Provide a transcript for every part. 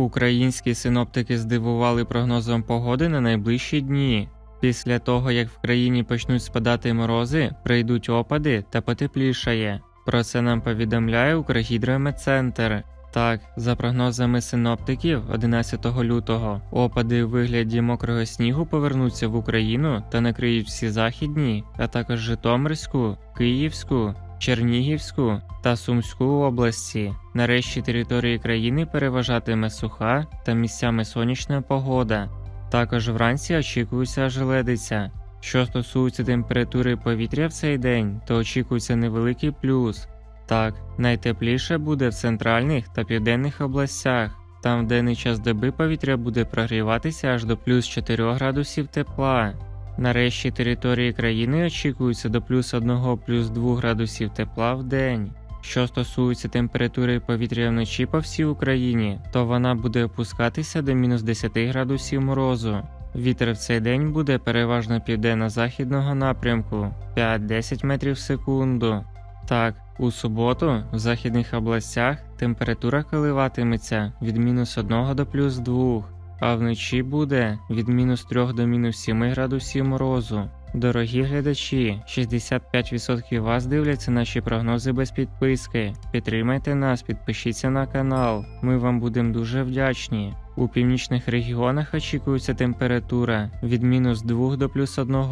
Українські синоптики здивували прогнозом погоди на найближчі дні. Після того, як в країні почнуть спадати морози, прийдуть опади та потеплішає. Про це нам повідомляє Укргідрометцентр. Так, за прогнозами синоптиків, 11 лютого опади у вигляді мокрого снігу повернуться в Україну та накриють всі західні, а також Житомирську, Київську, Чернігівську та Сумську області. Нарешті території країни переважатиме суха та місцями сонячна погода. Також вранці очікується желедиця. Що стосується температури повітря в цей день, то очікується невеликий плюс. Так, найтепліше буде в центральних та південних областях. Там в денний час доби повітря буде прогріватися аж до плюс 4 градусів тепла. Нарешті території країни очікується до плюс 1 плюс 2 градусів тепла в день. Що стосується температури повітря вночі по всій Україні, то вона буде опускатися до мінус 10 градусів морозу. Вітер в цей день буде переважно південно-західного напрямку 5-10 метрів в секунду. Так, у суботу в західних областях температура коливатиметься від мінус 1 до плюс 2, а вночі буде від мінус 3 до мінус 7 градусів морозу. Дорогі глядачі, 65% вас дивляться наші прогнози без підписки. Підтримайте нас, підпишіться на канал. Ми вам будемо дуже вдячні. У північних регіонах очікується температура від мінус 2 до плюс 1.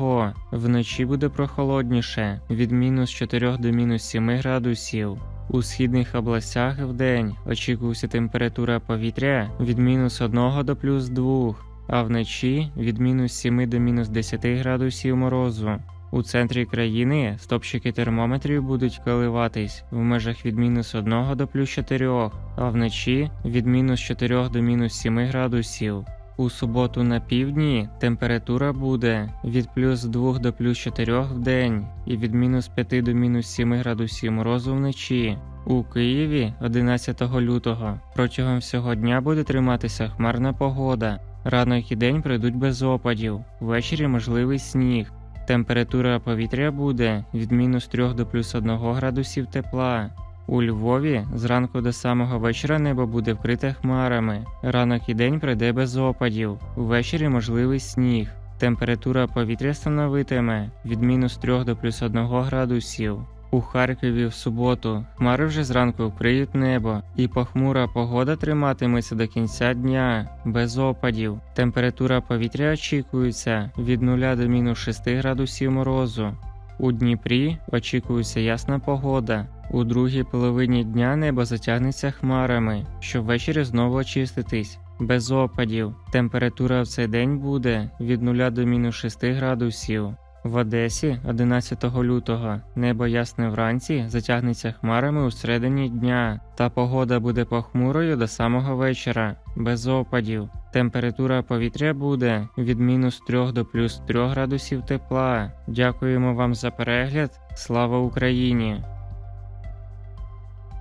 Вночі буде прохолодніше від мінус 4 до мінус 7 градусів. У східних областях вдень очікується температура повітря від мінус 1 до плюс 2, а вночі від мінус 7 до мінус 10 градусів морозу. У центрі країни стопчики термометрів будуть коливатись в межах від мінус 1 до плюс 4, а вночі від мінус 4 до мінус 7 градусів. У суботу на півдні температура буде від плюс 2 до плюс 4 в день і від мінус 5 до мінус 7 градусів морозу вночі. У Києві 11 лютого протягом всього дня буде триматися хмарна погода. Ранок і день пройдуть без опадів, ввечері можливий сніг. Температура повітря буде від мінус 3 до плюс 1 градусів тепла. У Львові зранку до самого вечора небо буде вкрите хмарами. Ранок і день пройде без опадів. Ввечері можливий сніг. Температура повітря становитиме від мінус 3 до плюс 1 градусів. У Харкові в суботу хмари вже зранку вкриють небо, і похмура погода триматиметься до кінця дня без опадів. Температура повітря очікується від 0 до мінус 6 градусів морозу. У Дніпрі очікується ясна погода. У другій половині дня небо затягнеться хмарами, щоб ввечері знову очиститись. Без опадів. Температура в цей день буде від 0 до мінус 6 градусів. В Одесі 11 лютого небо ясне вранці затягнеться хмарами у середині дня, та погода буде похмурою до самого вечора, без опадів. Температура повітря буде від мінус 3 до плюс 3 градусів тепла. Дякуємо вам за перегляд. Слава Україні!